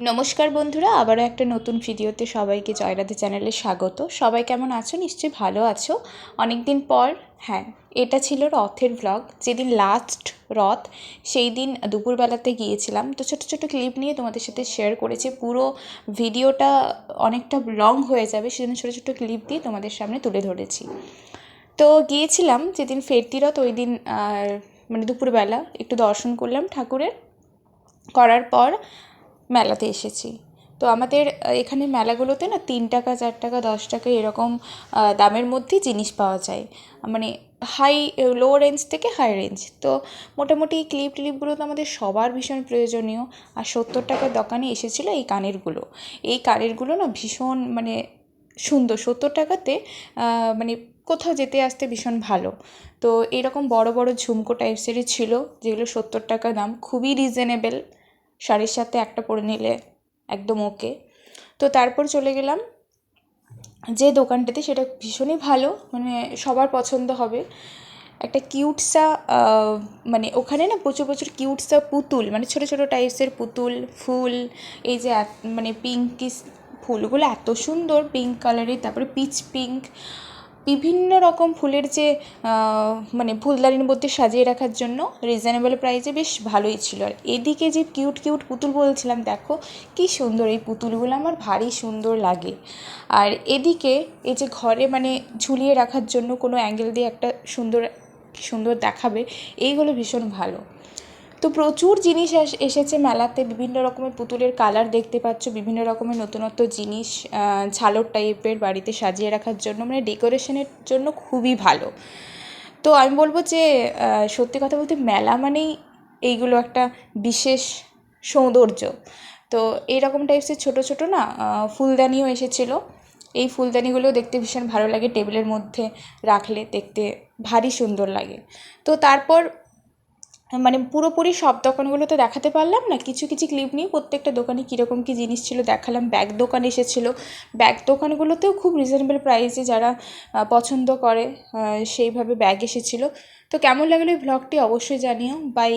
নমস্কার বন্ধুরা, আবারও একটা নতুন ভিডিওতে সবাইকে জয়রাধে চ্যানেলে স্বাগত। সবাই কেমন আছো? নিশ্চয়ই ভালো আছো। অনেক দিন পর হ্যাঁ এটা ছিল রথের ব্লগ যেদিন লাস্ট রথ, সেই দিন দুপুরবেলাতে গিয়েছিলাম। তো ছোটো ছোটো ক্লিপ নিয়ে তোমাদের সাথে শেয়ার করেছি। পুরো ভিডিওটা অনেকটা লং হয়ে যাবে, সেজন্য ছোটো ছোটো ক্লিপ দিয়ে তোমাদের সামনে তুলে ধরেছি। তো গিয়েছিলাম যেদিন ফেরতি রথ, ওই দিন মানে দুপুরবেলা একটু দর্শন করলাম ঠাকুরের। করার পর মেলাতে এসেছি। তো আমাদের এখানে মেলাগুলোতে না তিন টাকা, চার টাকা, দশ টাকা এরকম দামের মধ্যেই জিনিস পাওয়া যায়। মানে হাই লো রেঞ্জ থেকে হাই রেঞ্জ তো মোটামুটি এই ক্লিপ টিলিপগুলো তো আমাদের সবার ভীষণ প্রয়োজনীয়। আর সত্তর টাকার দোকানে এসেছিল এই কানেরগুলো এই কানেরগুলো না ভীষণ মানে সুন্দর। সত্তর টাকাতে মানে কোথাও যেতে আসতে ভীষণ ভালো। তো এরকম বড় বড় ঝুমকো টাইপসেরই ছিল, যেগুলো সত্তর টাকা দাম। খুবই রিজনেবেল শাড়ির সাথে একটা পরে নিলে একদম ওকে তো তারপর চলে গেলাম যে দোকানটাতে সেটা ভীষণই ভালো মানে সবার পছন্দ হবে। একটা কিউটসা মানে ওখানে না প্রচুর প্রচুর কিউটসা পুতুল মানে ছোটো ছোটো টাইপসের পুতুল, ফুল, এই যে মানে পিঙ্কিস ফুলগুলো এত সুন্দর পিঙ্ক কালারের তারপরে পিচ পিঙ্ক বিভিন্ন রকম ফুলের যে মানে ফুলদানির মধ্যে সাজিয়ে রাখার জন্য রিজনেবল প্রাইসে বেশ ভালোই ছিল। আর এদিকে যে কিউট কিউট পুতুল বলছিলাম, দেখো কী সুন্দর এই পুতুলগুলো, আমার ভারী সুন্দর লাগে। আর এদিকে এই যে ঘরে মানে ঝুলিয়ে রাখার জন্য কোনো অ্যাঙ্গেল দিয়ে একটা সুন্দর সুন্দর দেখাবে এইগুলো ভীষণ ভালো। তো প্রচুর জিনিস এসেছে মেলাতে, বিভিন্ন রকমের পুতুলের কালার দেখতে পাচ্ছ, বিভিন্ন রকমের নতুনত্ব জিনিস ঝালর টাইপের বাড়িতে সাজিয়ে রাখার জন্য মানে ডেকোরেশনের জন্য খুবই ভালো। তো আমি বলব যে সত্যি কথা বলতে মেলা মানেই এইগুলো একটা বিশেষ সৌন্দর্য। তো এইরকম টাইপসের ছোটো ছোটো না ফুলদানিও এসেছিল। এই ফুলদানিগুলোও দেখতে ভীষণ ভালো লাগে, টেবিলের মধ্যে রাখলে দেখতে ভারী সুন্দর লাগে। তো তারপর মানে পুরোপুরি সব দোকানগুলো তো দেখাতে পারলাম না। কিছু কিছু ক্লিপ নিয়ে প্রত্যেকটা দোকানে কীরকম কী জিনিস ছিল দেখালাম। ব্যাগ দোকান এসেছিল। ব্যাগ দোকানগুলোতেও খুব রিজনেবল প্রাইসে যারা পছন্দ করে সেইভাবে ব্যাগ এসেছিল। তো কেমন লাগল এই ভ্লগটি অবশ্যই জানিও। বাই